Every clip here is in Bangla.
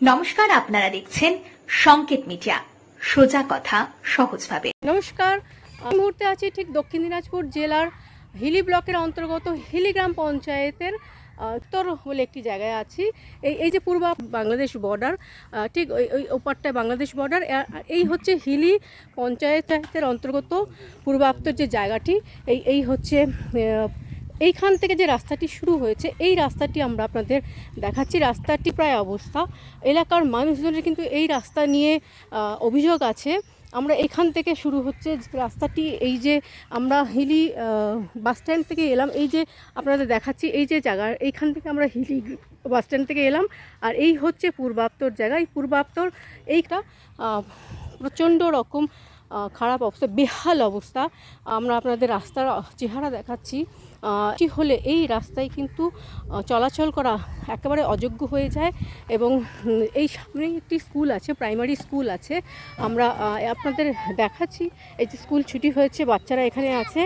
নমস্কার, আপনারা দেখছেন সংকেত মিডিয়া। সোজা কথা, সহজভাবে। নমস্কার মুহূর্তে আছি ঠিক দক্ষিণ দিনাজপুর জেলার হিলি ব্লকের অন্তর্গত হিলিগ্রাম পঞ্চায়েতের উত্তর বলে একটি জায়গায় আছি। এই এই যে পূর্ব বাংলাদেশ বর্ডার ঠিক ওই ওই ওপারটায় বাংলাদেশ বর্ডার এই হচ্ছে হিলি পঞ্চায়েতের অন্তর্গত পূর্বাপ্তর যে জায়গাটি, এই এই হচ্ছে এইখান থেকে যে রাস্তাটি শুরু হয়েছে, এই রাস্তাটি আমরা আপনাদের দেখাচ্ছি। রাস্তাটি প্রায় অবস্থা। এলাকার মানুষজনের কিন্তু এই রাস্তা নিয়ে অভিযোগ আছে। আমরা এখান থেকে শুরু হচ্ছে রাস্তাটি। এই যে আমরা হিলি বাস স্ট্যান্ড থেকে এলাম। এই যে আপনাদের দেখাচ্ছি, এই যে জায়গা। এইখান থেকে আমরা হিলি বাস স্ট্যান্ড থেকে এলাম। আর এই হচ্ছে পূর্বাপ্তর জায়গা। এই পূর্বাপ্তর এইটা প্রচণ্ড রকম খারাপ অবস্থা, বেহাল অবস্থা। আমরা আপনাদের রাস্তার চেহারা দেখাচ্ছি। হলে এই রাস্তায় কিন্তু চলাচল করা একেবারে অযোগ্য হয়ে যায় এবং এই সামনে একটি স্কুল আছে প্রাইমারি স্কুল আছে। আমরা আপনাদের দেখাচ্ছি। এই যে স্কুল ছুটি হয়েছে বাচ্চারা এখানে আছে।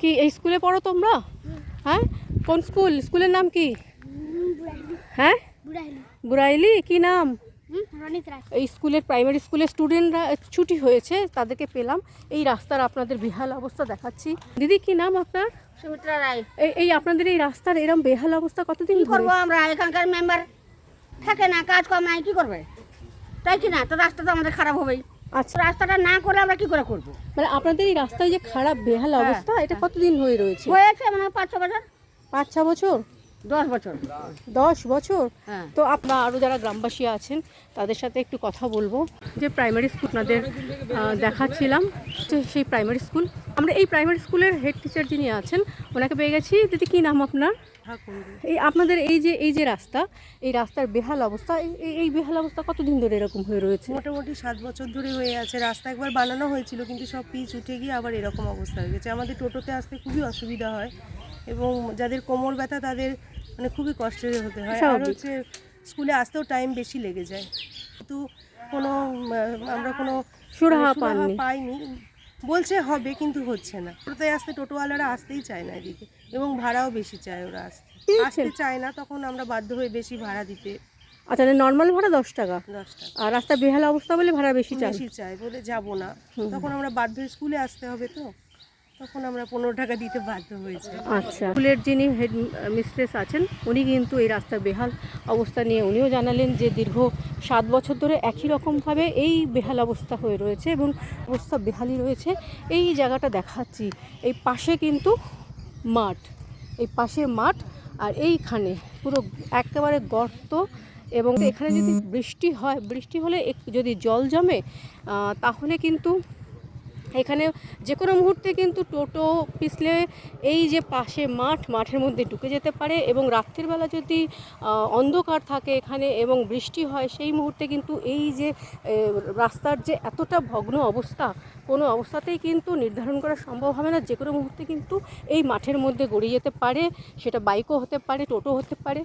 কি এই স্কুলে পড়ো তোমরা? হ্যাঁ? কোন স্কুল? স্কুলের নাম কি? হ্যাঁ? বুড়াইলি? কি নাম? এই স্কুলের প্রাইমারি স্কুলের স্টুডেন্টরা ছুটি হয়েছে তাদেরকে পেলাম। এই রাস্তার আপনাদের বেহাল অবস্থা দেখাচ্ছি। দিদি কি নাম আপনার? সুমিত্রা রায়। এই এই আপনাদের এই রাস্তার এরম বেহাল অবস্থা কতদিন করব আমরা? এখানকার মেম্বার থাকে না কাজ কম নাই কি করবে? তাই কি না? তো রাস্তা তো আমাদের খারাপ হবেই। আচ্ছা। রাস্তাটা না করে আমরা কি করে করব? মানে আপনাদের এই রাস্তায় যে খারাপ বেহাল হ্যাঁ, অবস্থা এটা কতদিন হয়ে রয়েছে? হয়েছে মানে পাঁচ ছ বছর। পাঁচ ছ বছর? দশ বছর। দশ বছর? হ্যাঁ। তো আপনার আরও যারা গ্রামবাসী আছেন তাদের সাথে একটু কথা বলব। যে প্রাইমারি স্কুল আপনাদের দেখাচ্ছিলাম যে সেই প্রাইমারি স্কুল আমরা এই প্রাইমারি স্কুলের হেড টিচার যিনি আছেন ওনাকে পেয়ে গেছি। দিদি কী নাম আপনার? এই আপনাদের এই যে এই যে রাস্তা এই রাস্তার বেহাল অবস্থা এই- এই- এই বেহাল অবস্থা কতদিন ধরে এরকম হয়ে রয়েছে? মোটামুটি সাত বছর ধরে হয়ে আছে। রাস্তা একবার বানানো হয়েছিল কিন্তু সব পিচ উঠে গিয়ে আবার এরকম অবস্থা হয়ে গেছে। আমাদের টোটোতে আসতে খুবই অসুবিধা হয় এবং যাদের কোমর ব্যথা তাদের মানে খুবই কষ্টের হতে হয়। আর হচ্ছে স্কুলে আসতেও টাইম বেশি লেগে যায়। কিন্তু কোনো আমরা কোনো সুরাহা মানে পাইনি। বলছে হবে কিন্তু হচ্ছে না। টোটোতে আসতে টোটোওয়ালারা আসতেই চায় না এদিকে। এবং ভাড়াও বেশি চায় ওরা আসতে। আসতে চায় না তখন আমরা বাধ্য হয়ে বেশি ভাড়া দিতে আচ্ছা নর্মাল ভাড়া দশ টাকা? দশ টাকা। আর রাস্তা বেহাল অবস্থা বলে ভাড়া বেশি চাই? বেশি চাই বলে যাব না। তখন আমরা বাধ্য হয়ে স্কুলে আসতে হবে তো। তখন আমরা পনেরো টাকা দিতে বাধ্য হয়েছে। আচ্ছা। স্কুলের যিনি হেড মিস্ট্রেস আছেন, উনি কিন্তু এই রাস্তার বেহাল অবস্থা নিয়ে উনিও জানালেন যে দীর্ঘ সাত বছর ধরে একই রকমভাবে এই বেহাল অবস্থা হয়ে রয়েছে এবং অবস্থা বেহালই রয়েছে। এই জায়গাটা দেখাচ্ছি। এই পাশে কিন্তু মাঠ। এই পাশে মাঠ আর এইখানে পুরো একেবারে গর্ত এবং এখানে যদি বৃষ্টি হয়, বৃষ্টি হলে যদি জল জমে তাহলে কিন্তু এখানে যে কোনো মুহূর্তে কিন্তু টোটো পিছলে এই যে পাশে মাঠ, মাঠের মধ্যে ঢুকে যেতে পারে এবং রাত্রিবেলা যদি অন্ধকার থাকে এখানে এবং বৃষ্টি হয়, সেই মুহূর্তে কিন্তু এই যে রাস্তার যে এতটা ভগ্ন অবস্থা কোনো অবস্থাতেই কিন্তু নির্ধারণ করা সম্ভব হবে না। যে কোনো মুহূর্তে কিন্তু এই মাঠের মধ্যে গড়িয়ে যেতে পারে, সেটা বাইকও হতে পারে, টোটো হতে পারে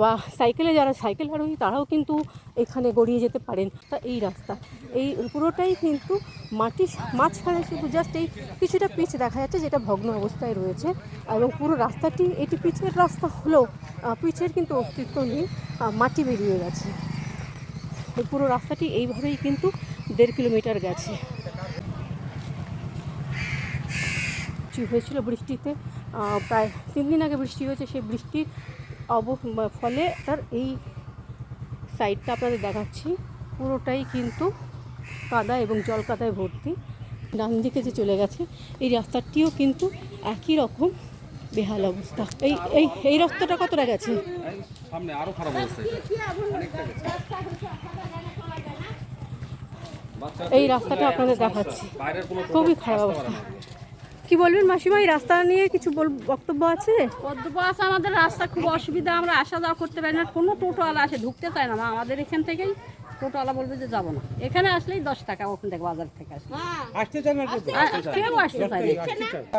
বা সাইকেলে যারা সাইকেল আরোহী তারাও কিন্তু এখানে গড়িয়ে যেতে পারেন। তা এই রাস্তা, এই পুরোটাই কিন্তু মাটি মাঝখানে শুধু জাস্ট এই কিছুটা পিচ দেখা যাচ্ছে যেটা ভগ্ন অবস্থায় রয়েছে এবং পুরো রাস্তাটি, এটি পিচের রাস্তা হলেও পিচের কিন্তু অস্তিত্ব নেই মাটি বেরিয়ে গেছে। এই পুরো রাস্তাটি এইভাবেই কিন্তু দেড় কিলোমিটার গেছে। বৃষ্টি হয়েছিল বৃষ্টিতে। প্রায় তিন দিন আগে বৃষ্টি হয়েছে সেই বৃষ্টির অব ফলে তার এই সাইডটা আপনাদের দেখাচ্ছি। পুরোটাই কিন্তু কাদা এবং জল কাদায় ভর্তি। ডান দিকে যে চলে গেছে এই রাস্তাটিও কিন্তু একই রকম বেহাল অবস্থা। এই এই এই রাস্তাটা কতটা গেছে? সামনে আরও খারাপ অবস্থা এই রাস্তাটা আপনাদের দেখাচ্ছি। খুবই খারাপ অবস্থা। কি বলবেন মাসিমা এই রাস্তা নিয়ে কিছু বক্তব্য আছে? বক্তব্য আছে আমাদের রাস্তা খুব অসুবিধা আমরা আসা যাওয়া করতে পারি না কোনো টোটোওয়ালা আসে ঢুকতে চায় না আমাদের এখান থেকেই টোটোওয়ালা বলবে যে যাব না। এখানে আসলেই দশ টাকা ওখান থেকে বাজার থেকে আসলে। কেউ আসতে চায়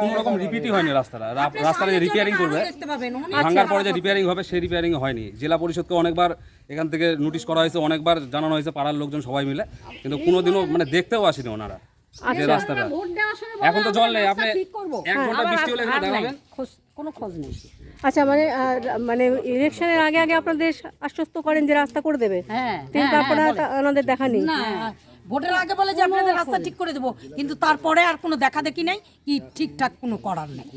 কোনো রকম রিপিটই হয়নি রাস্তাটা। রাস্তাটা যে রিপেয়ারিং করবে ভাঙার পরে যে রিপেয়ারিং হবে সেই রিপেয়ারিং হয়নি। জেলা পরিষদকে অনেকবার এখান থেকে নোটিশ করা হয়েছে অনেকবার জানানো হয়েছে পাড়ার লোকজন সবাই মিলে কিন্তু কোনোদিনও মানে দেখতেও আসেনি ওনারা। যে রাস্তাটা। এখন তো জল নেই আপনি এক ঘণ্টা বৃষ্টি হলে এখানে কোনো খোঁজ নেই। আচ্ছা মানে আর, মানে ইলেকশনের আগে আগে আপনাদের আশ্বস্ত করেন যে রাস্তা করে দেবে। হ্যাঁ কিন্তু আপনারা ওনাদের দেখা নেই। না ভোটের আগে বলে যে আপনাদের রাস্তা ঠিক করে দেবো কিন্তু তারপরে আর কোনো দেখা দেখি নাই কি ঠিকঠাক কোনো করার নেই।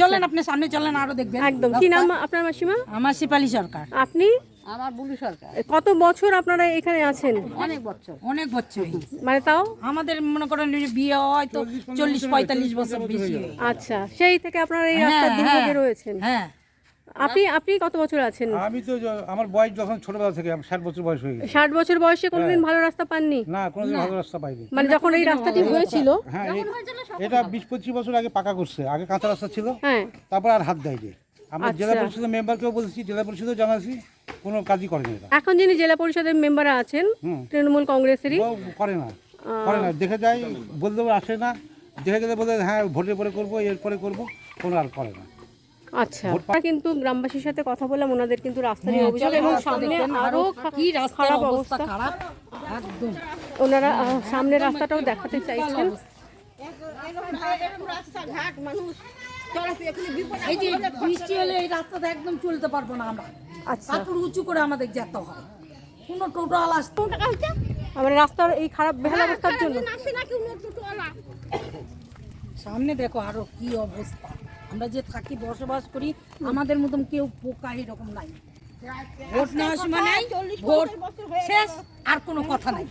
চলেন আপনি সামনে চলেন আরও দেখবেন। একদম। কি নাম আপনার মাসিমা? আমার শিপালি সরকার। আপনি? আমার বুলু সরকার। কত বছর আপনারা এখানে আছেন? অনেক বছর। অনেক বছর মানে তাও? আমাদের মনে করেন বিয়ে হয়তো চল্লিশ পঁয়তাল্লিশ বছর বেশি আচ্ছা সেই থেকে আপনারা এই রাস্তার হ্যাঁ, দুর্ভোগে হ্যাঁ। রয়েছেন হ্যাঁ। আপনি আপনি কত বছর আছেন? আমি তো আমার বয়স যখন ছোটবেলা থেকে আমার ষাট বছর বয়স হয়ে গেছে। ষাট বছর বয়সে কোনোদিন ভালো রাস্তা পাননি? না কোনোদিন ভালো রাস্তা পাইনি। মানে যখন এই রাস্তাটি হয়েছিল? হ্যাঁ এটা বিশ পঁচিশ বছর আগে পাকা করছে আগে কাঁচা রাস্তা ছিল। হ্যাঁ। তারপর আর হাত দেয়নি। আমরা জেলা আচ্ছা। পরিষদের মেম্বারকেও বলেছি জেলা পরিষদেও জানাচ্ছি কোনো কাজই করেনি এখন যিনি জেলা পরিষদের মেম্বার আছেন তৃণমূল কংগ্রেসেরই। করে না করে না। দেখে যায় বললেও আসে না। দেখে গেলে বলে হ্যাঁ ভোটের পরে করব এরপরে করব কোনো আর করে না। আচ্ছা। আমরা কিন্তু গ্রামবাসীর সাথে কথা বললাম ওনাদের কিন্তু রাস্তা নিয়ে অভিযোগ এবং সামনে আরও কি খারাপ অবস্থা। খারাপ? একদম। ওনারা আহ, সামনের রাস্তাটাও দেখাতে চাইছেন। রাস্তাঘাট মানুষ চলাফেরা এখানে বিপদ এই যে বৃষ্টি হলে এই রাস্তাতে একদম চলতে পারব না আমরা। আচ্ছা। উঁচু করে আমাদের যেতে হয়। কোনো আমার রাস্তার এই খারাপ বেহাল অবস্থার জন্য। সামনে দেখো আরও কি অবস্থা। আমরা যে থাকি বসবাস করি আমাদের মতন কেউ পোকা এরকম নাই। ভোট নেওয়ার সময় নাই ভোট শেষ আর কোনো কথা নাই।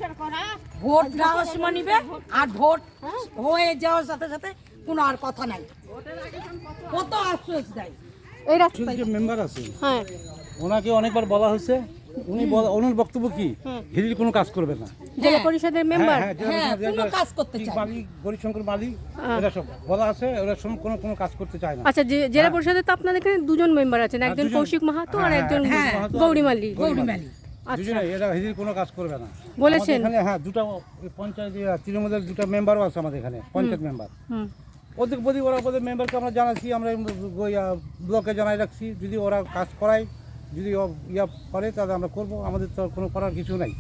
ভোট নেওয়ার সময় নিবে আর ভোট হয়ে যাওয়ার সাথে সাথে কোনো আর কথা নাই। কত আশ্বাস দেয়। এই রাস্তা যে মেম্বার আছে হ্যাঁ। ওনাকে অনেকবার বলা হয়েছে উনি বলা- ওনার বক্তব্য কি? হিরির কোনো কাজ করবে না। জেলা পরিষদের মেম্বার হ্যাঁ, হ্যাঁ, পরিষদের কোনো কাজ করতে চায়। মালিক গরিশঙ্কর মালিক এরা সব বলা আছে ওরা সব কোনো কোনো কাজ করতে চায় না। আচ্ছা জেলা পরিষদের তো আপনাদের এখানে দুজন মেম্বার আছেন একজন হ্যাঁ, কৌশিক মাহাতো আর হ্যাঁ, একজন হ্যাঁ, গৌরী মাল্লি গৌরী মালি আচ্ছা। এরা হিরির কোনো কাজ করবে না। বলেছেন? এখানে হ্যাঁ দুটো পঞ্চায়েত তৃণমূলের দুটো মেম্বারও আছে আমাদের এখানে পঞ্চায়েত মেম্বার হুম। ওদের প্রতি ওরা ওদের মেম্বারকে আমরা জানাচ্ছি আমরা ব্লকে জানাই রাখছি যদি ওরা কাজ করায় যদি ইয়া করে তাহলে আমরা করব। আমাদের তো কোনো করার কিছু নাই।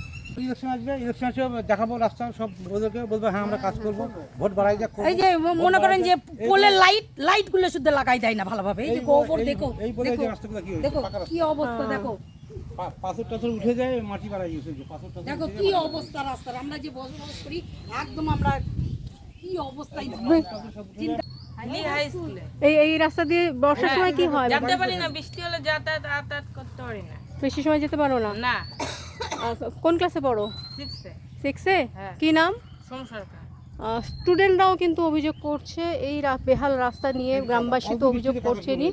ইলেকশন আসবে ইলেকশন আসবে দেখাবো রাস্তা সব ওদেরকে বলব হ্যাঁ আমরা কাজ করব। ভোট বাড়াই যাক এই যে মনে করেন যে পোলের লাইট লাইটগুলো শুদ্ধ লাগাই দেয় না ভালোভাবে। এই যে এই গোবর দেখো এই বলে যে রাস্তাগুলো কি দেখো কি অবস্থা দেখো। পাথর টাথর উঠে যায় মাটি বাড়াই গেছে পাথর টাথর দেখো কি অবস্থা রাস্তার। আমরা যে বসবাস করি একদম আমরা কি অবস্থায় চিন্তা এই এই রাস্তা দিয়ে বর্ষার সময় কি হয়? যেতে পারি না বৃষ্টি হলে যাতায়াত আতায়াত করতে পারি না। বেশি সময় যেতে পারো না? না। কোন ক্লাসে পড়ো? সিক্সে সিক্সে কি নাম? সোম সরকার। স্টুডেন্টরাও কিন্তু অভিযোগ করছে এই রা- বেহাল রাস্তা নিয়ে গ্রামবাসী তো অভিযোগ হবে না।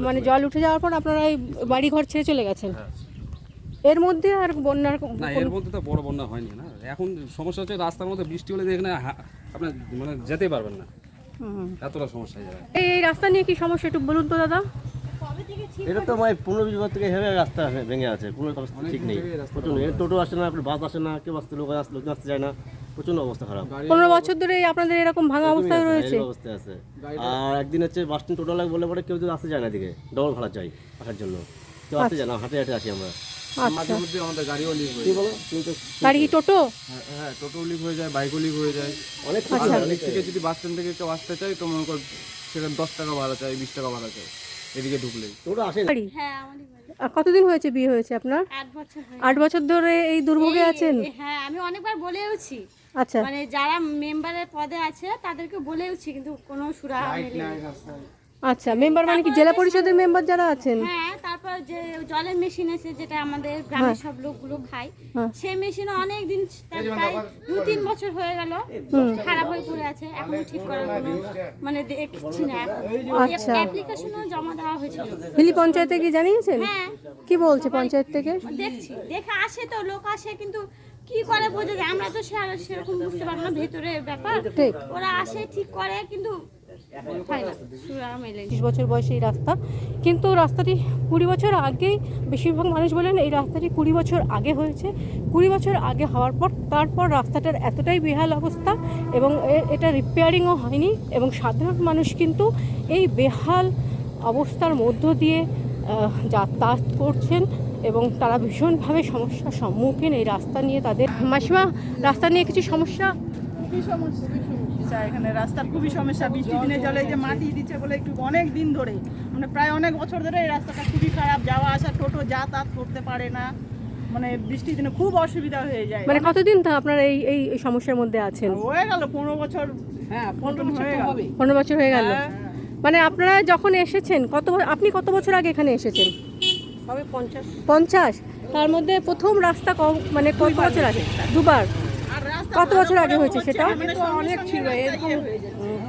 মানে জল উঠে যাওয়ার পর আপনারা এই বাড়ি ঘর ছেড়ে চলে গেছেন। এর মধ্যে আর বন্যার না এর মধ্যে তো বড় বন্যা হয়নি না? এখন সমস্যা হচ্ছে রাস্তার মধ্যে বৃষ্টি হলে যে এখানে আপনি মানে যেতেই পারবেন না। এতটা সমস্যা হয়ে যাবে। এই এই রাস্তা নিয়ে কি সমস্যা একটু বলুন তো দাদা? এটা তো মানে পনেরো বিশ বছর থেকে হেরে রাস্তা ভেঙে আছে। কোনো অবস্থা ঠিক নেই। প্রচুর এর টোটো আসে না আপনার বাস আসে না কেউ আসতে লোক আসতে লোক আসতে যায় না। প্রচণ্ড অবস্থা খারাপ। পনেরো বছর ধরে আপনাদের এরকম ভাঙা অবস্থায় এরকম রয়েছে। অবস্থায় আছে। আর একদিন হচ্ছে বাস স্ট্যান্ড টোটো লাগে বলে পরে কেউ তো আসতে যায় না এদিকে ডবল ভাড়া চাই আসার জন্য। কেউ আসতে যায় না হাঁটে হাঁটে আসি আমরা। আচ্ছা। মধ্যে আমাদের গাড়িও লিক কি বলো? গাড়ি কি টোটো? হ্যাঁ টোটো লিক হয়ে যায় বাইকও লিক হয়ে যায়। অনেক অনেক থেকে যদি বাস স্ট্যান্ড থেকে কেউ আসতে চায় তো মনে কর সেখানে দশ টাকা ভাড়া চাই বিশ টাকা ভাড়া চাই এদিকে ঢুকলেই। টোটো আসে না? কতদিন হয়েছে বিয়ে হয়েছে আপনার? আট বছর হয়ে আট বছর ধরে এই দুর্ভোগে আছেন? হ্যাঁ আমি অনেকবার বলেওছি। আচ্ছা। মানে যারা মেম্বারের পদে আছে তাদেরকে বলেওছি কিন্তু কোনো সুরা আচ্ছা মেম্বার মানে কি জেলা পরিষদের মেম্বার যারা আছেন? হ্যাঁ তারপর যে জলের মেশিন আছে যেটা আমাদের গ্রামের সব লোকগুলো খায় হ্যাঁ। সেই মেশিন অনেক দিন প্রায় দু তিন বছর হয়ে গেল খারাপ হয়ে পড়ে আছে এখনও ঠিক করার কোনো মানে দেখছি না আচ্ছা। অ্যাপ্লিকেশনও জমা দেওয়া হয়েছিল। হিলি পঞ্চায়েতে কি জানিয়েছেন? হ্যাঁ। কি বলছে পঞ্চায়েত থেকে? দেখছি দেখে আসে তো লোক আসে কিন্তু কি করে বোঝা যায়? আমরা তো সে- সেরকম বুঝতে পারব না ভেতরে ব্যাপার। ওরা আসে ঠিক করে কিন্তু পঁচিশ বছর বয়সে এই রাস্তা। কিন্তু রাস্তাটি কুড়ি বছর আগেই বেশিরভাগ মানুষ বলেন এই রাস্তাটি কুড়ি বছর আগে হয়েছে। কুড়ি বছর আগে হওয়ার পর, তারপর রাস্তাটার এতটাই বেহাল অবস্থা এবং এটা রিপেয়ারিংও হয়নি এবং সাধারণ মানুষ কিন্তু এই বেহাল অবস্থার মধ্য দিয়ে যাতায়াত করছেন এবং তারা ভীষণভাবে সমস্যার সম্মুখীন এই রাস্তা নিয়ে তাদের। মাসিমা, রাস্তা নিয়ে কিছু সমস্যা? সমস্যা? এখানে রাস্তার খুবই সমস্যা। বৃষ্টি দিনে জলে যে মাটি দিচ্ছে বলে একটু অনেক দিন ধরে। মানে প্রায় অনেক বছর ধরে এই রাস্তাটা খুবই খারাপ। যাওয়া আসা টোটো যাতায়াত করতে পারে না। মানে বৃষ্টির দিনে খুব অসুবিধা হয়ে যায়। মানে কতদিন তা আপনারা এই এই এই সমস্যার মধ্যে আছেন? হয়ে গেল পনেরো বছর। হ্যাঁ পনেরো বছর হয়ে হবে পনেরো বছর হয়ে গেল। হ্যাঁ। মানে আপনারা যখন এসেছেন কত আপনি কত বছর আগে এখানে এসেছেন? হবে পঞ্চাশ। পঞ্চাশ। তার মধ্যে প্রথম রাস্তা মানে কত বছর আগে? দুবার? কত বছর আগে হয়েছে সেটা? মানে অনেক ছিল এরকম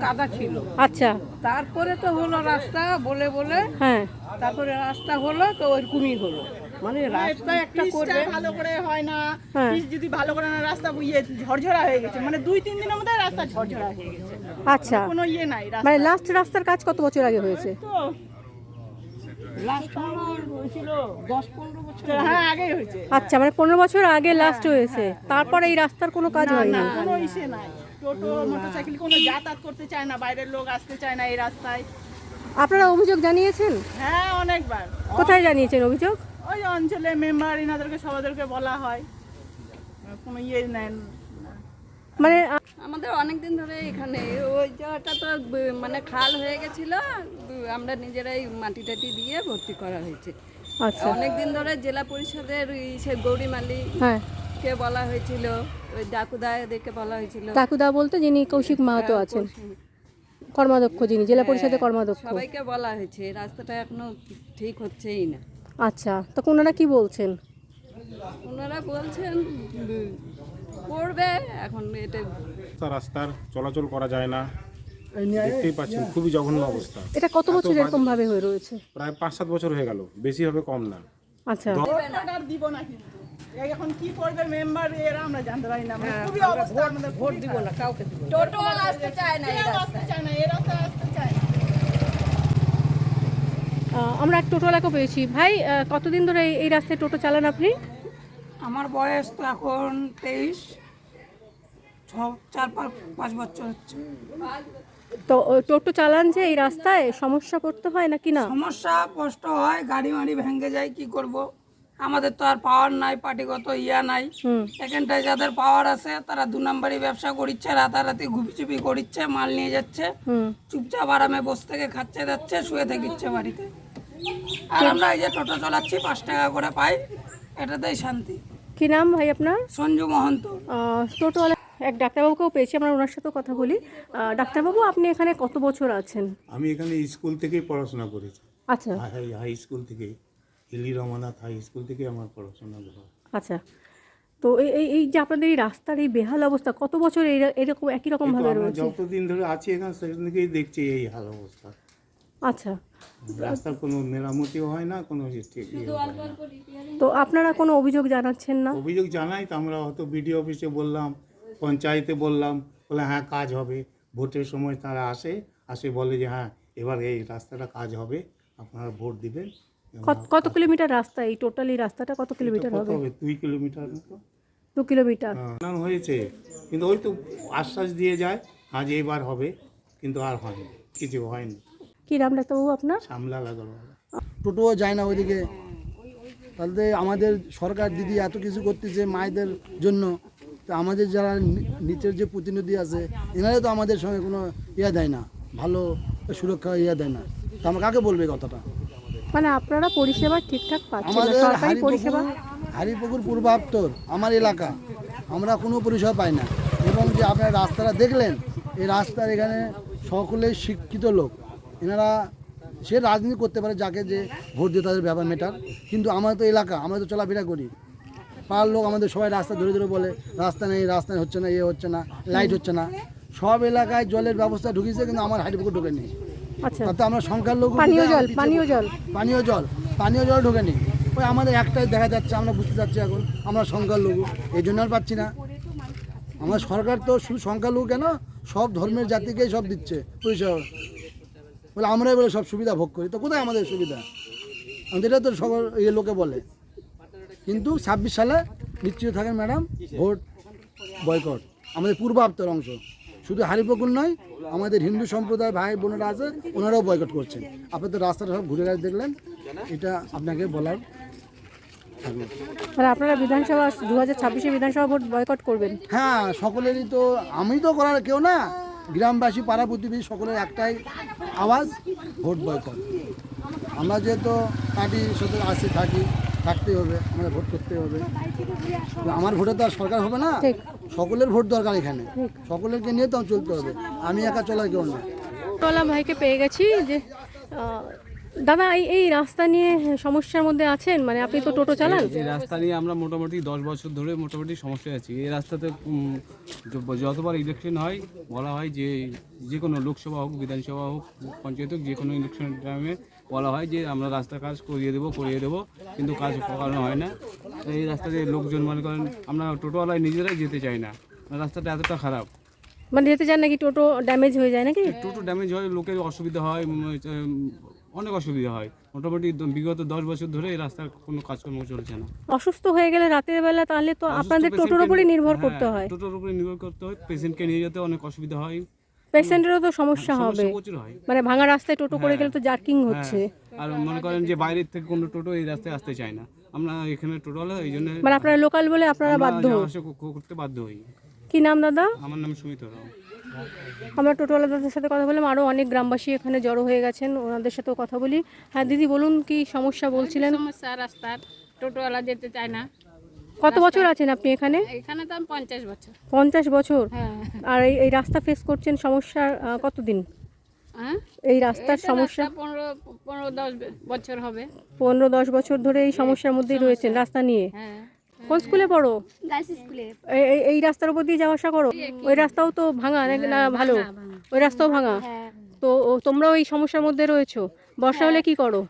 কাদা ছিল। আচ্ছা। তারপরে তো হলো রাস্তা বলে বলে। হ্যাঁ। তারপরে রাস্তা হলো তো ওইরকমই হলো। মানে রাস্তা একটা করবে। ভালো করে হয় না হ্যাঁ। পিচ যদি ভালো করে না রাস্তা ইয়ে ঝরঝরা হয়ে গেছে। মানে দুই তিন দিনের মধ্যে রাস্তা ঝরঝরা হয়ে গেছে। আচ্ছা। কোনো ইয়ে নাই মানে লাস্ট রাস্তার কাজ কত বছর আগে হয়েছে? তো লাস্ট হয়েছিল দশ পনেরো বছর হ্যাঁ আগেই হয়েছে আচ্ছা মানে পনেরো বছর আগে লাস্ট হয়েছে। তারপরে এই রাস্তার কোনো কাজ হয়নি? না কোনো ইসে নাই। টোটো মোটরসাইকেল কোনো যাতায়াত করতে চায় না বাইরের লোক আসতে চায় না এই রাস্তায়। আপনারা অভিযোগ জানিয়েছেন? হ্যাঁ অনেকবার। কোথায় জানিয়েছেন অভিযোগ? ওই অঞ্চলে মেম্বার এনাদেরকে সবাদেরকে বলা হয়। কোনো ইয়ে নেন মানে আমাদের অনেক দিন ধরে এখানে। ওই জায়গাটা তো মানে খাল হয়ে গেছিল। আমরা নিজেরাই মাটি টাটি দিয়ে ভর্তি করা হয়েছে। আচ্ছা। অনেক দিন ধরে জেলা পরিষদের সে গৌরী মালি হ্যাঁ। কে বলা হয়েছিল। ওই ডাকুদাদেরকে বলা হয়েছিল। কাকুদা বলতে যিনি কৌশিক মাহাতো আছেন। কর্মাধ্যক্ষ যিনি জেলা পরিষদের কর্মাধ্যক্ষ। সবাইকে বলা হয়েছে। রাস্তাটা এখনও ঠিক হচ্ছেই না। আচ্ছা তো ওনারা কি বলছেন? ওনারা বলছেন করবে এখন এটা রাস্তার চলাচল করা যায় না। দেখতেই পাচ্ছেন খুবই জঘন্য অবস্থা। এটা কত বছর এরকম ভাবে হয়ে রয়েছে? প্রায় পাঁচ সাত বছর হয়ে গেল বেশি হবে কম না। আচ্ছা। দিব না। কিন্তু। এখন কি করবে মেম্বার এরা আমরা জানতে পারি না। মানে খুবই অবস্থা আমাদের ভোট দিব না কাউকে দিব টোটো আসতে চায় না এই আসতে চায় না এই রাস্তায় আসতে চায় আমরা এক টোটো পেয়েছি। ভাই কতদিন ধরে এই- এই রাস্তায় টোটো চালান আপনি? আমার বয়স তো এখন তেইশ ছ চার পাঁচ পাঁচ বছর হচ্ছে। তো টোটো চালান যে এই রাস্তায় সমস্যা পড়তে হয় নাকি না? সমস্যা কষ্ট হয় গাড়ি মাড়ি ভেঙে যায় কি করব? আমাদের তো আর পাওয়ার নাই পার্টিগত ইয়া নাই। এখানটায় যাদের পাওয়ার আছে তারা দু নম্বরই ব্যবসা করিচ্ছে রাতারাতি ঘুপিচুপি করিচ্ছে মাল নিয়ে যাচ্ছে। চুপচাপ আরামে বসে থেকে খাচ্ছে যাচ্ছে শুয়ে থাকিচ্ছে বাড়িতে। আর আমরা এই যে টোটো চালাচ্ছি পাঁচ টাকা করে পাই। এটাতেই শান্তি। কি নাম ভাই আপনার? সঞ্জু মহন্ত। টোটোওয়ালা এক ডাক্তারবাবুকেও পেয়েছি আমরা ওনার সাথেও কথা বলি। ডাক্তারবাবু আপনি এখানে কত বছর আছেন? আমি এখানে স্কুল থেকেই পড়াশোনা করেছি। আচ্ছা। হাই হাই স্কুল থেকে হিলি রমানাথ হাই স্কুল থেকে আমার পড়াশোনা আচ্ছা। তো এই এই- এই যে আপনাদের এই রাস্তার এই বেহাল অবস্থা কত বছর এই- এরকম একই রকম ভাবে রয়েছে? যতদিন ধরে আছি এখানে সেখান থেকেই দেখছি এই হাল অবস্থা। আচ্ছা। রাস্তার কোনো মেরামতিও হয় না কোনো ঠিক ইয়ে হয় না। তো আপনারা কোনো অভিযোগ জানাচ্ছেন না? অভিযোগ জানাই তো আমরা হয়তো বিডিও অফিসে বললাম পঞ্চায়েতে বললাম বলে হ্যাঁ কাজ হবে। ভোটের সময় তারা আসে আসে বলে যে হ্যাঁ এবার এই রাস্তাটা কাজ হবে আপনারা ভোট দিবেন। কত কত কিলোমিটার রাস্তা এই টোটালি রাস্তাটা কত কিলোমিটার হবে? হবে? দুই কিলোমিটার মতো। দু কিলোমিটার। হ্যাঁ, হয়েছে কিন্তু ওই তো আশ্বাস দিয়ে যায় আজ এবার হবে কিন্তু আর হয়নি কিছু হয়নি। কি নাম ডাক্তারবাবু আপনার? টোটোও যায় না ওইদিকে। তাহলে আমাদের সরকার দিদি এত কিছু করতেছে মায়েদের জন্য। তো আমাদের যারা নিচের যে প্রতিনিধি আছে এনারা তো আমাদের সঙ্গে কোনো ইয়ে দেয় না। ভালো সুরক্ষা ইয়ে দেয় না। তো আমরা কাকে বলবে কথাটা? মানে আপনারা পরিষেবা ঠিকঠাক পাচ্ছেন না? আমাদের সরকারি পরিষেবা? হারিপুকুর পূর্বাত্তর আমার এলাকা। আমরা কোনো পরিষেবা পাই না। এবং যে আপনার রাস্তাটা দেখলেন এই রাস্তার এখানে সকলেই শিক্ষিত লোক। এনারা সে রাজনীতি করতে পারে যাকে যে ভোট দিয়ে তাদের ব্যাপার মেটার কিন্তু আমাদের তো এলাকা আমরা তো চলাফেরা করি। পাড়ার লোক আমাদের সবাই রাস্তা ধরে ধরে বলে রাস্তা নেই রাস্তা হচ্ছে না ইয়ে হচ্ছে না লাইট হচ্ছে না। সব এলাকায় জলের ব্যবস্থা ঢুকিয়েছে কিন্তু আমার হারিপুকুর ঢোকেনি। আচ্ছা। তাতে আমরা সংখ্যালঘু পানীয় জল পানীয় জল। পানীয় জল পানীয় জল ঢোকেনি। ওই আমাদের একটাই দেখা যাচ্ছে আমরা বুঝতে পারছি এখন আমরা সংখ্যালঘু। এই জন্য আর পাচ্ছি না। আমার সরকার তো শুধু সংখ্যালঘু কেন? সব ধর্মের জাতিকেই সব দিচ্ছে পরিষেবা বলে আমরাই বলে সব সুবিধা ভোগ করি। তো কোথায় আমাদের সুবিধা? আমাদের এটা তো সবার ইয়ে লোকে বলে। কিন্তু ছাব্বিশ সালে নিশ্চিত থাকেন ম্যাডাম ভোট বয়কট। আমাদের পূর্বাপ্তর অংশ। শুধু হারিপুকুর নয় আমাদের হিন্দু সম্প্রদায় ভাই বোনেরা আছে ওনারাও বয়কট করছেন। আপনি তো রাস্তাটা সব ঘুরে গেছে দেখলেন এটা আপনাকে বলার থাকল। মানে আপনারা বিধানসভা দু হাজার ছাব্বিশে বিধানসভা ভোট বয়কট করবেন? হ্যাঁ সকলেরই তো আমি তো করার কেউ না। গ্রামবাসী পাড়া প্রতিবেশী সকলের একটাই আওয়াজ ভোট বয়কট। আমরা যেহেতু পার্টি সাথে আসি থাকি থাকতে হবে আমাদের ভোট করতে হবে। আমার ভোটে তো আর সরকার হবে না সকলের ভোট দরকার এখানে। সকলেরকে নিয়ে তো চলতে হবে আমি একা চলার কেউ না টলা ভাইকে পেয়ে গেছি যে দাদা এই এই রাস্তা নিয়ে সমস্যার মধ্যে আছেন? মানে আপনি তো টোটো চালান। এই রাস্তা নিয়ে আমরা মোটামুটি দশ বছর ধরে মোটামুটি সমস্যায় আছি। এই রাস্তাতে যতবার ইলেকশন হয় বলা হয় যে যে কোনো লোকসভা হোক বিধানসভা হোক পঞ্চায়েত হোক যে কোনো ইলেকশন টাইমে বলা হয় যে আমরা রাস্তার কাজ করিয়ে দেবো করিয়ে দেবো কিন্তু কাজ করানো হয় না। এই রাস্তাতে লোকজন মনে করেন আমরা টোটোওয়ালায় নিজেরাই যেতে চাই না। রাস্তাটা এতটা খারাপ। মানে যেতে চান নাকি টোটো ড্যামেজ হয়ে যায় নাকি? টোটো ড্যামেজ হয় লোকের অসুবিধা হয় অনেক অসুবিধা হয়। মোটামুটি বিগত দশ বছর ধরে এই রাস্তার কোনো কাজকর্ম চলছে না। অসুস্থ হয়ে গেলে রাতের বেলা তাহলে তো আপনাদের টোটোর পেশেন্টকে- উপরই নির্ভর হ্যাঁ, করতে হয়। টোটোর উপরে নির্ভর করতে হয়। পেশেন্টকে নিয়ে যেতে অনেক অসুবিধা হয়। পেশেন্টেরও তো সমস্যা হবে। হয়। মানে ভাঙা রাস্তায় টোটো করে হ্যাঁ। গেলে তো জার্কিং হচ্ছে। হ্যাঁ, আর মনে করেন যে বাইরের থেকে কোনো টোটো এই রাস্তায় আসতে চায় না। আমরা এখানে টোটো হলে এই জন্য মানে আপনারা লোকাল বলে আপনারা বাধ্য। করতে বাধ্য হই। কি নাম দাদা? আমার নাম সুমিত রাও। আমরা টোটোওয়ালাদের সাথে কথা বললাম আরও অনেক গ্রামবাসী এখানে জড়ো হয়ে গেছেন ওনাদের সাথেও কথা বলি। হ্যাঁ দিদি বলুন কি সমস্যা বলছিলেন? সমস্যা রাস্তার টোটোওয়ালা যেতে চায় না। কত বছর আছেন আপনি এখানে? এখানে তো আমি পঞ্চাশ বছর। পঞ্চাশ বছর? হ্যাঁ। আর এই রাস্তা ফেস করছেন সমস্যার কতদিন? হ্যাঁ? এই রাস্তার সমস্যা? পনেরো পনেরো দশ বছর হবে। পনেরো দশ বছর ধরে এই সমস্যার মধ্যেই রয়েছেন রাস্তা নিয়ে? হ্যাঁ। কোন স্কুলে পড়ো? এই- রাস্তার উপর দিয়ে যাওয়া আসা করো? ওই রাস্তাও তো ভাঙা না ভালো। ওই রাস্তাও ভাঙা। হ্যাঁ তো তোমরাও এই সমস্যার মধ্যে রয়েছো। বর্ষা হলে কি করো?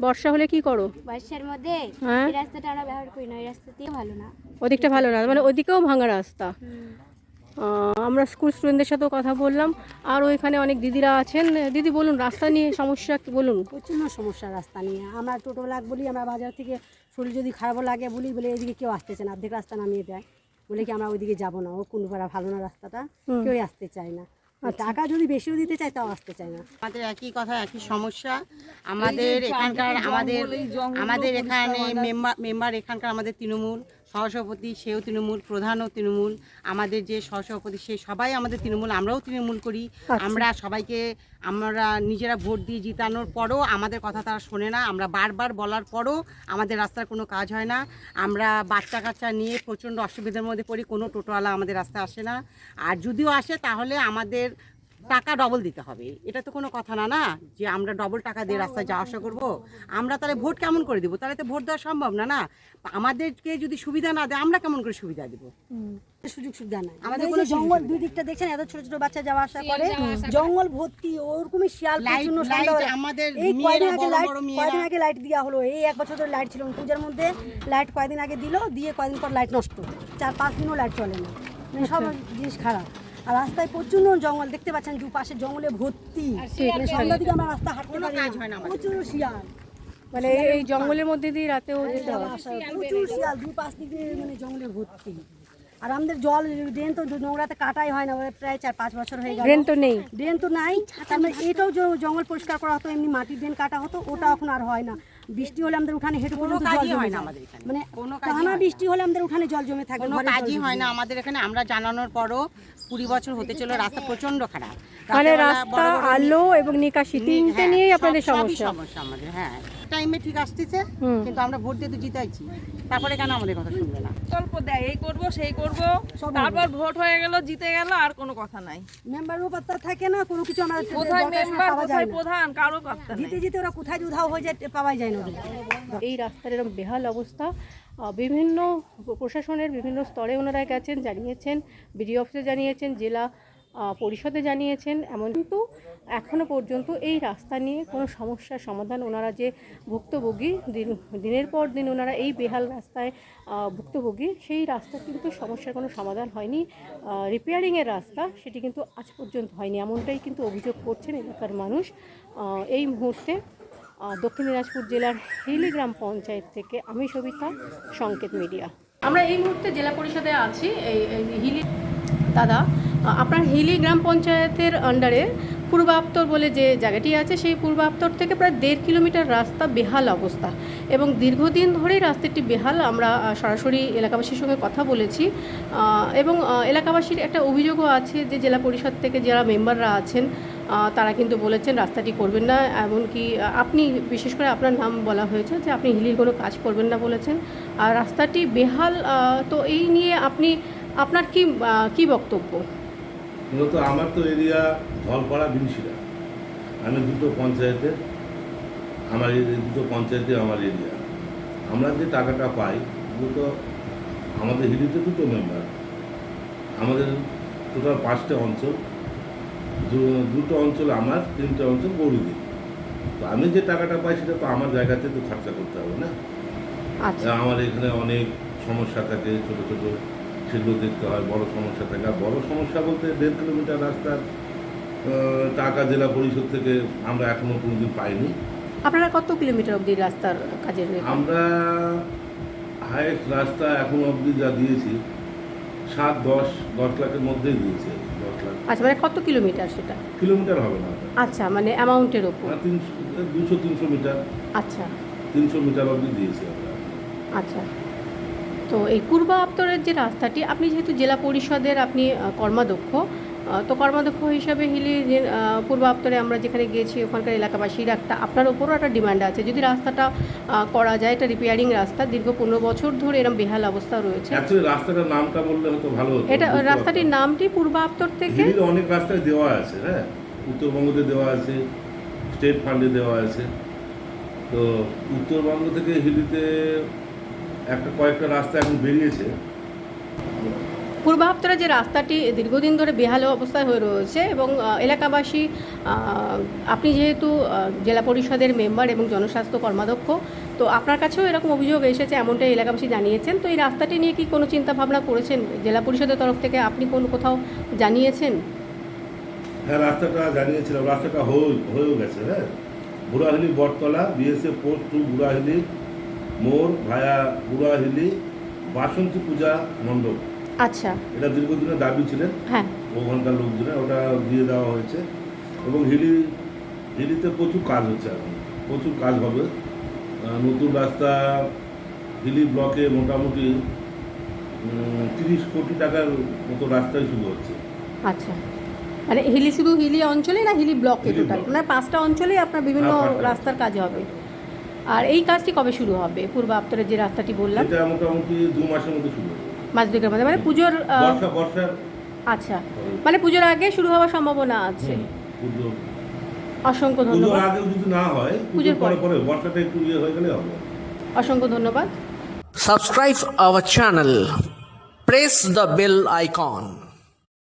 বর্ষা হলে কি করো? বর্ষার মধ্যে হ্যাঁ। এই রাস্তাটা আমরা ব্যবহার করি না এই রাস্তাতেই ভালো না। ওদিকটা ভালো না মানে ওদিকেও ভাঙা রাস্তা। আমরা স্কুল স্টুডেন্টদের সাথেও কথা বললাম। আর ওইখানে অনেক দিদিরা আছেন। দিদি বলুন রাস্তা নিয়ে সমস্যা বলুন। প্রচণ্ড সমস্যা রাস্তা নিয়ে। আমরা টোটোওয়ালা বলি আমরা বাজার থেকে শরীর যদি খারাপও লাগে বলি বলে এদিকে কেউ আসতেছে না অর্ধেক রাস্তা নামিয়ে দেয়। বলে কি আমরা ওইদিকে যাব না ও কুন্ডুপাড়া পাড়া ভালো না রাস্তাটা কেউই আসতে চায় না। টাকা যদি বেশিও দিতে চায় তাও আসতে চায় না। আমাদের একই কথা একই সমস্যা। আমাদের এখানকার আমাদের আমাদের এখানে মেম্বার মেম্বার এখানকার আমাদের তৃণমূল। সহসভাপতি সেও তৃণমূল প্রধানও তৃণমূল আমাদের যে সহসভাপতি সে সবাই আমাদের তৃণমূল আমরাও তৃণমূল করি। আমরা সবাইকে আমরা নিজেরা ভোট দিয়ে জিতানোর পরও আমাদের কথা তারা শোনে না। আমরা বারবার বলার পরও আমাদের রাস্তার কোনো কাজ হয় না। আমরা বাচ্চা কাচ্চা নিয়ে প্রচণ্ড অসুবিধার মধ্যে পড়ি কোনো টোটোওয়ালা আমাদের রাস্তায় আসে না। আর যদিও আসে তাহলে আমাদের টাকা ডবল দিতে হবে। এটা তো কোনো কথা না না? যে আমরা ডবল টাকা দিয়ে রাস্তায় যাওয়া আসা করব আমরা তাহলে ভোট কেমন করে দিব? তাহলে তো ভোট দেওয়া সম্ভব না না? আমাদেরকে যদি সুবিধা না দেয় আমরা কেমন করে সুবিধা দেবো? সুযোগ সুবিধা নাই। আমাদের কোনো জঙ্গল দুই দিকটা দেখছেন? এত ছোট ছোট বাচ্চা যাওয়া আসা করে। জঙ্গল ভর্তি ওরকমই শিয়াল লাইট প্রচণ্ড আমাদের এই কয়দিন আগে লাইট কয়দিন আগে লাইট দেওয়া হলো? এই এক বছর ধরে লাইট ছিল পূজার মধ্যে লাইট কয়দিন আগে দিল? দিয়ে কয়দিন পর লাইট নষ্ট। চার পাঁচ দিনও লাইট চলে না। মানে সব জিনিস খারাপ। আর রাস্তায় প্রচুর জঙ্গল দেখতে পাচ্ছেন দু পাশে জঙ্গলে ভর্তি। মানে সন্ধ্যা দিকে আমরা রাস্তা হাঁটতে পারি কাজ না। হয় না প্রচুর শিয়াল। মানে এই- জঙ্গলের মধ্যে দিয়ে রাতেও যেতে হয়। প্রচুর শিয়াল দুই পাশ দিকে মানে জঙ্গলে ভর্তি। আর আমাদের জল ড্রেন তো নোংরাতে কাটাই হয় না প্রায় চার পাঁচ বছর হয়ে গেল। ড্রেন তো নেই। ড্রেন তো নাই। তার মানে এটাও যে জঙ্গল পরিষ্কার করা হতো এমনি মাটির ড্রেন কাটা হতো ওটা এখন আর হয় না। বৃষ্টি হলে আমাদের উঠানে হেঁটে কোনো কাজই হয় না আমাদের এখানে। মানে টানা বৃষ্টি হলে আমাদের উঠানে জল জমে থাকে কোনো কাজই হয় না। আমাদের এখানে আমরা জানানোর পরও কুড়ি বছর হতে চলো রাস্তা প্রচণ্ড খারাপ। মানে রাস্তা আলো এবং নিকাশি তিনটে হ্যাঁ, নিয়েই আপনাদের সমস্যা। সমস্যা আমাদের হ্যাঁ। টাইমে ঠিক আসতেছে হুম। কিন্তু আমরা ভোট দিয়ে তো জিতাইছি। তারপরে কেন আমাদের কথা শুনবে না? গল্প দেয় এই করব সেই করব তারপর ভোট হয়ে গেল জিতে গেল আর কোনো কথা নাই। মেম্বারের পাত্তা থাকে না কোনো কিছু আমরা কোথায় মেম্বার কোথায় প্রধান কারও নেই জিতে জিতে ওরা কোথায় উধাও হয়ে যায় পাওয়াই যায় না এই রাস্তার এরকম বেহাল অবস্থা। বিভিন্ন প্রশাসনের বিভিন্ন স্তরে ওনারা গেছেন জানিয়েছেন বিডিও অফিসে জানিয়েছেন জেলা পরিষদে জানিয়েছেন এমন কিন্তু এখনও পর্যন্ত এই রাস্তা নিয়ে কোনো সমস্যার সমাধান ওনারা যে ভুক্তভোগী দিন, দিনের পর দিন ওনারা এই বেহাল রাস্তায় ভুক্তভোগী, সেই রাস্তা কিন্তু সমস্যার কোনো সমাধান হয়নি। রিপেয়ারিংয়ের রাস্তা সেটি কিন্তু আজ পর্যন্ত হয়নি। এমনটাই কিন্তু অভিযোগ করছেন এলাকার মানুষ। এই মুহূর্তে দক্ষিণ দিনাজপুর জেলার হিলি গ্রাম পঞ্চায়েত থেকে আমি সবিতা, সংকেত মিডিয়া। আমরা এই মুহূর্তে জেলা পরিষদে আছি। এই হিলি দাদা আপনার হিলি গ্রাম পঞ্চায়েতের আন্ডারে পূর্বাপ্তর বলে যে জায়গাটি আছে, সেই পূর্বাপ্তর থেকে প্রায় দেড় কিলোমিটার রাস্তা বেহাল অবস্থা এবং দীর্ঘদিন ধরেই রাস্তাটি বেহাল। আমরা সরাসরি এলাকাবাসীর সঙ্গে কথা বলেছি এবং এলাকাবাসীর একটা অভিযোগও আছে যে জেলা পরিষদ থেকে যারা মেম্বাররা আছেন তারা কিন্তু বলেছেন রাস্তাটি করবেন না। এমনকি আপনি, বিশেষ করে আপনার নাম বলা হয়েছে যে আপনি হিলির কোনো কাজ করবেন না বলেছেন। আর রাস্তাটি বেহাল তো এই নিয়ে আপনি, আপনার কি কি বক্তব্য? মূলত আমার তো এরিয়া ধলপাড়া বিনশিরা। আমি দুটো পঞ্চায়েতের আমার দুটো পঞ্চায়েতে আমার এরিয়া। আমরা যে টাকাটা পাই মূলত আমাদের হিলিতে দুটো মেম্বার আমাদের টোটাল পাঁচটা অঞ্চল। দুটো অঞ্চল আমার তিনটে অঞ্চল গৌরীদি তো আমি যে টাকাটা পাই সেটা তো আমার জায়গাতে তো খরচা করতে হবে না? আচ্ছা। আমার এখানে অনেক সমস্যা থাকে ছোটো ছোট সেগুলো দেখতে হয় বড় সমস্যা থাকে। আর বড়ো সমস্যা বলতে দেড় কিলোমিটার রাস্তার টাকা জেলা পরিষদ থেকে আমরা এখনও কোনোদিন পাইনি। আপনারা কত কিলোমিটার অবধি রাস্তার কাজের আমরা হাইয়েস্ট রাস্তা এখনও অবধি যা দিয়েছি সাত দশ দশ লাখের মধ্যেই দিয়েছে দশ লাখ। আচ্ছা মানে কত কিলোমিটার সেটা? কিলোমিটার হবে না। আচ্ছা মানে অ্যামাউন্টের ওপর। তিনশো দুশো তিনশো মিটার। আচ্ছা। তিনশো মিটার অবধি দিয়েছি আমরা। আচ্ছা। তো এই পূর্ব আপ্তরের যে রাস্তাটি আপনি যেহেতু জেলা পরিষদের আপনি কর্মাধ্যক্ষ তো কর্মাধ্যক্ষ হিসাবে হিলি যে পূর্ব আপ্তরে আমরা যেখানে গিয়েছি ওখানকার এলাকাবাসীর একটা আপনার ওপরও একটা ডিমান্ড আছে। যদি রাস্তাটা করা যায় এটা রিপেয়ারিং রাস্তা দীর্ঘ পনেরো বছর ধরে এরকম বেহাল অবস্থা রয়েছে। রাস্তাটার নামটা বললে ভালো এটা রাস্তাটির নামটি পূর্ব আপ্তর থেকে অনেক রাস্তায় দেওয়া আছে হ্যাঁ। উত্তরবঙ্গতে দেওয়া আছে স্টেট ফান্ডে দেওয়া আছে। তো উত্তরবঙ্গ থেকে হিলিতে একটা কয়েকটা রাস্তা এখন বেরিয়েছে পূর্ব আপ্তরে যে রাস্তাটি দীর্ঘদিন ধরে বেহাল অবস্থায় হয়ে রয়েছে এবং এলাকাবাসী আপনি যেহেতু জেলা পরিষদের মেম্বার এবং জনস্বাস্থ্য কর্মাধ্যক্ষ তো আপনার কাছেও এরকম অভিযোগ এসেছে এমনটাই এলাকাবাসী জানিয়েছেন। তো এই রাস্তাটি নিয়ে কি কোনো চিন্তা ভাবনা করেছেন? জেলা পরিষদের তরফ থেকে আপনি কোন কোথাও জানিয়েছেন? হ্যাঁ রাস্তাটা জানিয়েছিলাম। রাস্তাটা হয়ে হয়েও গেছে হ্যাঁ। Burahili Battala BSF post to Burahili মোড় ভায়া বুড়াহিলি বাসন্তী পূজা মণ্ডপ। আচ্ছা। এটা দীর্ঘদিনের দাবি ছিলেন। হ্যাঁ। ওখানকার লোকজনের ওটা দিয়ে দেওয়া হয়েছে। এবং হিলি হিলিতে প্রচুর কাজ হচ্ছে এখন। প্রচুর কাজ হবে। নতুন রাস্তা হিলি ব্লকে মোটামুটি তিরিশ কোটি টাকার মতো রাস্তায় শুরু হচ্ছে। আচ্ছা। মানে হিলি শুধু হিলি অঞ্চলে না হিলি ব্লকে টোটাল? মানে পাঁচটা অঞ্চলেই আপনার বিভিন্ন হ্যাঁ, রাস্তার কাজ হবে। আর এই কাজটি কবে শুরু হবে? পূর্ব আপ্তরের যে রাস্তাটি বললাম। এটা মোটামুটি দু মাসের মধ্যে শুরু হবে। মাস দুয়েকের মধ্যে। মানে পুজোর আহ, বর্ষা আচ্ছা। মানে পুজোর আগে শুরু হওয়ার সম্ভাবনা আছে। অসংখ্য পুজোর ধন্যবাদ। আগে যদি না হয় পুজোর পুজোর পরে। পরে। বর্ষাটা একটু ইয়ে হয়ে গেলে হবে। অসংখ্য ধন্যবাদ। Subscribe our channel press the bell icon.